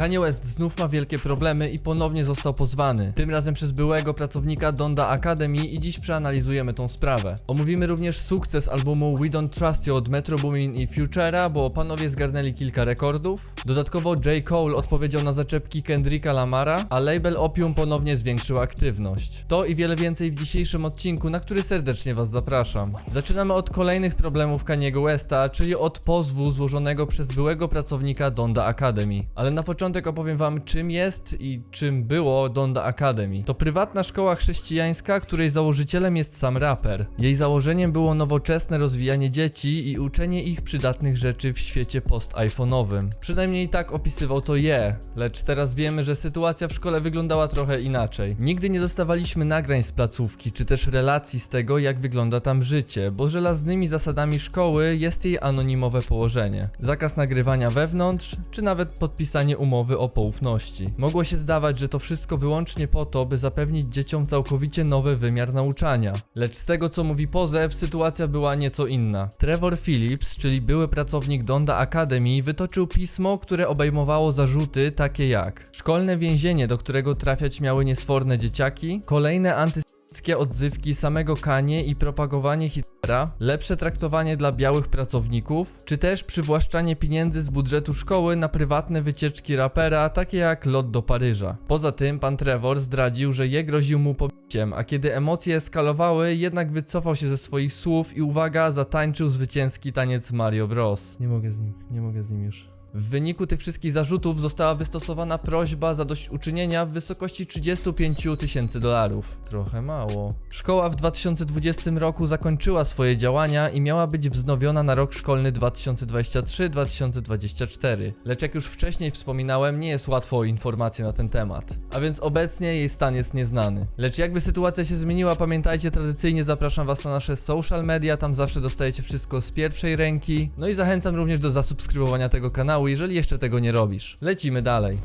Kanye West znów ma wielkie problemy i ponownie został pozwany. Tym razem przez byłego pracownika Donda Academy i dziś przeanalizujemy tą sprawę. Omówimy również sukces albumu We Don't Trust You od Metro Boomin i Futura, bo panowie zgarnęli kilka rekordów. Dodatkowo J. Cole odpowiedział na zaczepki Kendricka Lamara, a label Opium ponownie zwiększył aktywność. To i wiele więcej w dzisiejszym odcinku, na który serdecznie was zapraszam. Zaczynamy od kolejnych problemów Kaniego Westa, czyli od pozwu złożonego przez byłego pracownika Donda Academy. Ale na początek opowiem wam czym jest i czym było Donda Academy. To prywatna szkoła chrześcijańska, której założycielem jest sam raper. Jej założeniem było nowoczesne rozwijanie dzieci i uczenie ich przydatnych rzeczy w świecie post-iPhone'owym. Przynajmniej tak opisywał to je, lecz teraz wiemy, że sytuacja w szkole wyglądała trochę inaczej. Nigdy nie dostawaliśmy nagrań z placówki, czy też relacji z tego, jak wygląda tam życie, bo żelaznymi zasadami szkoły jest jej anonimowe położenie. Zakaz nagrywania wewnątrz, czy nawet podpisanie umowy o poufności. Mogło się zdawać, że to wszystko wyłącznie po to, by zapewnić dzieciom całkowicie nowy wymiar nauczania. Lecz z tego co mówi pozew, sytuacja była nieco inna. Trevor Phillips, czyli były pracownik Donda Academy, wytoczył pismo, które obejmowało zarzuty takie jak szkolne więzienie, do którego trafiać miały niesforne dzieciaki, kolejne anty Wszystkie odzywki samego Kanie i propagowanie Hitlera, lepsze traktowanie dla białych pracowników, czy też przywłaszczanie pieniędzy z budżetu szkoły na prywatne wycieczki rapera, takie jak lot do Paryża. Poza tym pan Trevor zdradził, że je groził mu pobiciem, a kiedy emocje eskalowały, jednak wycofał się ze swoich słów i uwaga, zatańczył zwycięski taniec Mario Bros. Nie mogę z nim, nie mogę z nim już. W wyniku tych wszystkich zarzutów została wystosowana prośba zadośćuczynienia w wysokości 35 tysięcy dolarów. Trochę mało. Szkoła w 2020 roku zakończyła swoje działania i miała być wznowiona na rok szkolny 2023-2024. Lecz jak już wcześniej wspominałem, nie jest łatwo o informacje na ten temat. A więc obecnie jej stan jest nieznany. Lecz jakby sytuacja się zmieniła, pamiętajcie, tradycyjnie zapraszam was na nasze social media, tam zawsze dostajecie wszystko z pierwszej ręki. No i zachęcam również do zasubskrybowania tego kanału, jeżeli jeszcze tego nie robisz. Lecimy dalej.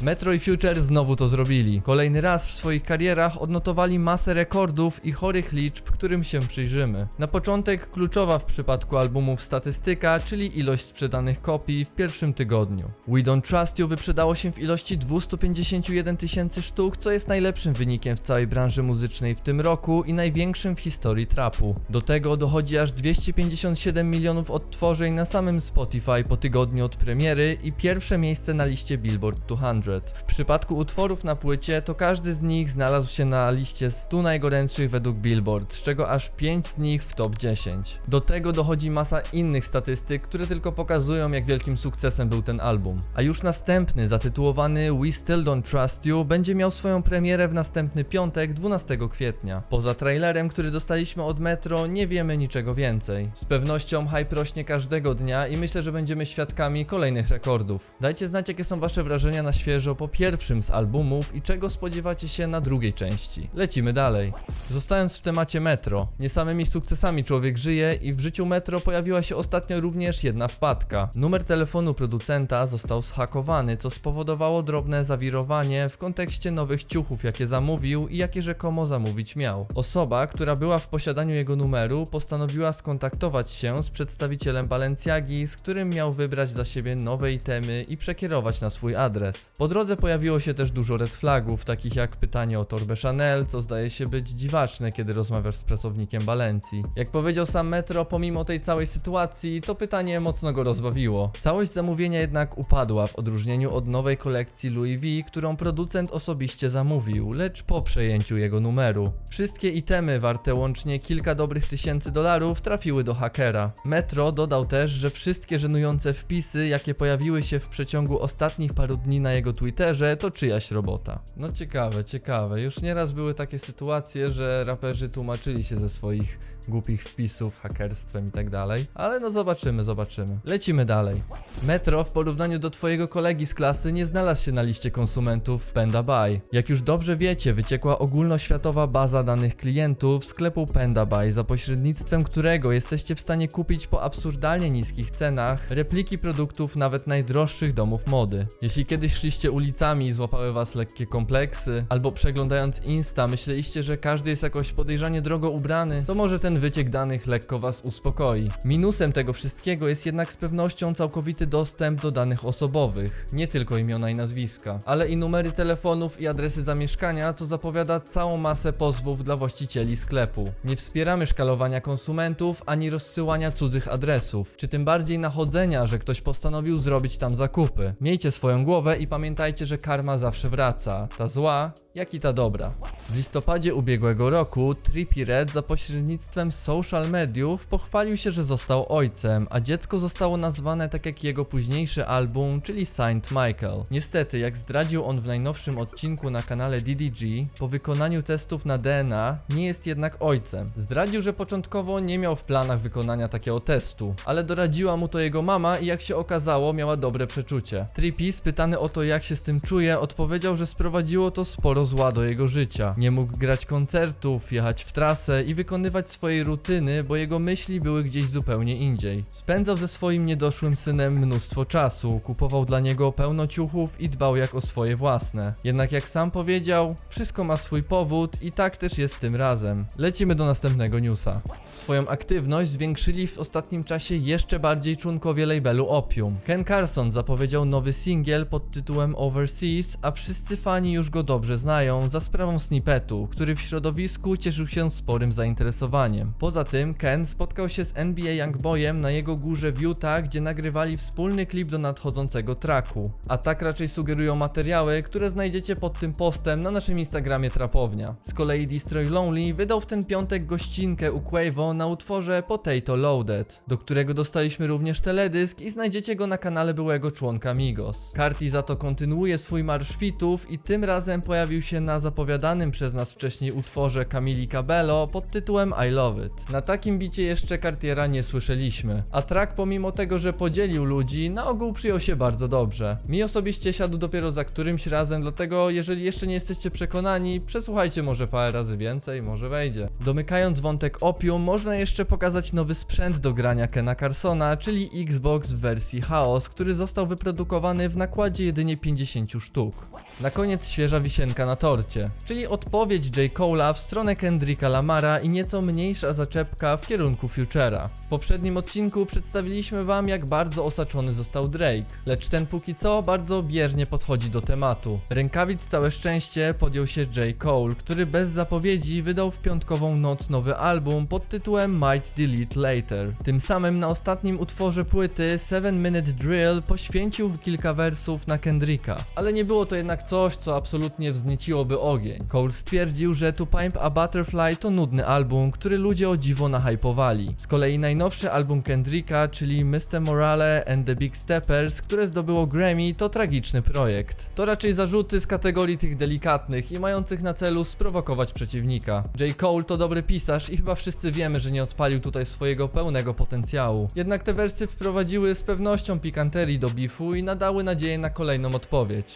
Metro i Future znowu to zrobili. Kolejny raz w swoich karierach odnotowali masę rekordów i chorych liczb, którym się przyjrzymy. Na początek kluczowa w przypadku albumów statystyka, czyli ilość sprzedanych kopii w pierwszym tygodniu. We Don't Trust You wyprzedało się w ilości 251 tysięcy sztuk, co jest najlepszym wynikiem w całej branży muzycznej w tym roku i największym w historii trapu. Do tego dochodzi aż 257 milionów odtworzeń na samym Spotify po tygodniu od premiery i pierwsze miejsce na liście Billboard 200. W przypadku utworów na płycie to każdy z nich znalazł się na liście 100 najgorętszych według Billboard, z czego aż 5 z nich w top 10. Do tego dochodzi masa innych statystyk, które tylko pokazują jak wielkim sukcesem był ten album. A już następny, zatytułowany We Still Don't Trust You, będzie miał swoją premierę w następny piątek, 12 kwietnia. Poza trailerem, który dostaliśmy od Metro, nie wiemy niczego więcej. Z pewnością hype rośnie każdego dnia i myślę, że będziemy świadkami kolejnych rekordów. Dajcie znać, jakie są wasze wrażenia na świeżo po pierwszym z albumów i czego spodziewacie się na drugiej części. Lecimy dalej. Zostając w temacie Metro, nie samymi sukcesami człowiek żyje i w życiu Metro pojawiła się ostatnio również jedna wpadka. Numer telefonu producenta został zhakowany, co spowodowało drobne zawirowanie w kontekście nowych ciuchów, jakie zamówił i jakie rzekomo zamówić miał. Osoba, która była w posiadaniu jego numeru, postanowiła skontaktować się z przedstawicielem Balenciagi, z którym miał wybrać dla siebie nowe itemy i przekierować na swój adres. Po drodze pojawiło się też dużo red flagów, takich jak pytanie o torbę Chanel, co zdaje się być dziwaczne, kiedy rozmawiasz z pracownikiem Balenci. Jak powiedział sam Metro, pomimo tej całej sytuacji, to pytanie mocno go rozbawiło. Całość zamówienia jednak upadła w odróżnieniu od nowej kolekcji Louis V, którą producent osobiście zamówił, lecz po przejęciu jego numeru. Wszystkie itemy warte łącznie kilka dobrych tysięcy dolarów trafiły do hakera. Metro dodał też, że wszystkie żenujące wpisy, jakie pojawiły się w przeciągu ostatnich paru dni na jego Twitterze, to czyjaś robota. No ciekawe, ciekawe. Już nieraz były takie sytuacje, że raperzy tłumaczyli się ze swoich głupich wpisów hakerstwem i tak dalej. Ale no zobaczymy, zobaczymy. Lecimy dalej. Metro w porównaniu do twojego kolegi z klasy nie znalazł się na liście konsumentów Panda Buy. Jak już dobrze wiecie, wyciekła ogólnoświatowa baza danych klientów sklepu Panda Buy, za pośrednictwem którego jesteście w stanie kupić po absurdalnie niskich cenach repliki produktów nawet najdroższych domów mody. Jeśli kiedyś szliście szliście ulicami i złapały was lekkie kompleksy, albo przeglądając Insta myśleliście, że każdy jest jakoś podejrzanie drogo ubrany, to może ten wyciek danych lekko was uspokoi. Minusem tego wszystkiego jest jednak z pewnością całkowity dostęp do danych osobowych, nie tylko imiona i nazwiska, ale i numery telefonów i adresy zamieszkania, co zapowiada całą masę pozwów dla właścicieli sklepu. Nie wspieramy szkalowania konsumentów ani rozsyłania cudzych adresów, czy tym bardziej nachodzenia, że ktoś postanowił zrobić tam zakupy. Miejcie swoją głowę i pamiętajcie, że karma zawsze wraca, ta zła, jak i ta dobra. W listopadzie ubiegłego roku Trippie Red za pośrednictwem social mediów pochwalił się, że został ojcem, a dziecko zostało nazwane tak jak jego późniejszy album, czyli Saint Michael. Niestety, jak zdradził on w najnowszym odcinku na kanale DDG, po wykonaniu testów na DNA nie jest jednak ojcem. Zdradził, że początkowo nie miał w planach wykonania takiego testu, ale doradziła mu to jego mama i jak się okazało, miała dobre przeczucie. Trippie, spytany o to jak się z tym czuje, odpowiedział, że sprowadziło to sporo zła do jego życia. Nie mógł grać koncertów, jechać w trasę i wykonywać swojej rutyny, bo jego myśli były gdzieś zupełnie indziej. Spędzał ze swoim niedoszłym synem mnóstwo czasu, kupował dla niego pełno ciuchów i dbał jak o swoje własne. Jednak jak sam powiedział, wszystko ma swój powód i tak też jest tym razem. Lecimy do następnego newsa. Swoją aktywność zwiększyli w ostatnim czasie jeszcze bardziej członkowie labelu Opium. Ken Carson zapowiedział nowy singiel pod tytułem Overseas, a wszyscy fani już go dobrze znają za sprawą snippetu, który w środowisku cieszył się sporym zainteresowaniem. Poza tym Ken spotkał się z NBA Youngboyem na jego górze w Utah, gdzie nagrywali wspólny klip do nadchodzącego tracku. A tak raczej sugerują materiały, które znajdziecie pod tym postem na naszym Instagramie Trapownia. Z kolei Destroy Lonely wydał w ten piątek gościnkę u Quavo na utworze Potato Loaded, do którego dostaliśmy również teledysk i znajdziecie go na kanale byłego członka Migos. Carti za to kontynuuje swój marsz fitów i tym razem pojawił się na zapowiadanym przez nas wcześniej utworze Camili Cabello pod tytułem I Love It. Na takim bicie jeszcze Cartiera nie słyszeliśmy, a track pomimo tego, że podzielił ludzi, na ogół przyjął się bardzo dobrze. Mi osobiście siadł dopiero za którymś razem, dlatego jeżeli jeszcze nie jesteście przekonani, przesłuchajcie może parę razy więcej, może wejdzie. Domykając wątek opium, można jeszcze pokazać nowy sprzęt do grania Kena Carsona, czyli Xbox w wersji Chaos, który został wyprodukowany w nakładzie jedynie 50 sztuk. Na koniec świeża wisienka na torcie, czyli odpowiedź J. Cole'a w stronę Kendricka Lamara i nieco mniejsza zaczepka w kierunku Futura. W poprzednim odcinku przedstawiliśmy wam jak bardzo osaczony został Drake, lecz ten póki co bardzo biernie podchodzi do tematu. Rękawic całe szczęście podjął się J. Cole, który bez zapowiedzi wydał w piątkową noc nowy album pod tytułem Might Delete Later. Tym samym na ostatnim utworze płyty 7 Minute Drill poświęcił kilka wersów na Kendricka, ale nie było to jednak coś, co absolutnie wznieciłoby ogień. Cole stwierdził, że To Pimp a Butterfly to nudny album, który ludzie o dziwo nahypowali. Z kolei najnowszy album Kendricka, czyli Mr. Morale and the Big Steppers, które zdobyło Grammy, to tragiczny projekt. To raczej zarzuty z kategorii tych delikatnych i mających na celu sprowokować przeciwnika. J. Cole to dobry pisarz i chyba wszyscy wiemy, że nie odpalił tutaj swojego pełnego potencjału. Jednak te wersy wprowadziły z pewnością pikanterii do bifu i nadały nadzieję na kolejną odpowiedź.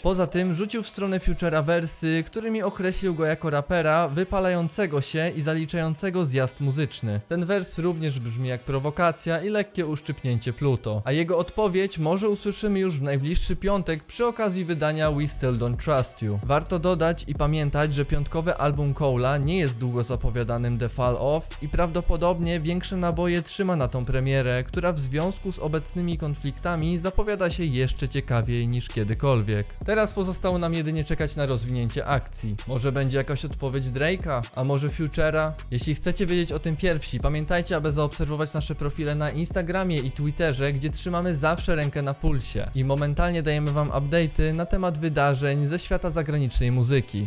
Poza tym rzucił w stronę Futura wersy, którymi określił go jako rapera wypalającego się i zaliczającego zjazd muzyczny. Ten wers również brzmi jak prowokacja i lekkie uszczypnięcie Pluto, a jego odpowiedź może usłyszymy już w najbliższy piątek przy okazji wydania We Still Don't Trust You. Warto dodać i pamiętać, że piątkowy album Cole'a nie jest długo zapowiadanym The Fall Off i prawdopodobnie większe naboje trzyma na tą premierę, która w związku z obecnymi konfliktami zapowiada się jeszcze ciekawiej niż kiedykolwiek. Teraz pozostało nam jedynie czekać na rozwinięcie akcji. Może będzie jakaś odpowiedź Drake'a, a może Futura? Jeśli chcecie wiedzieć o tym pierwsi, pamiętajcie, aby zaobserwować nasze profile na Instagramie i Twitterze, gdzie trzymamy zawsze rękę na pulsie i momentalnie dajemy wam update'y na temat wydarzeń ze świata zagranicznej muzyki.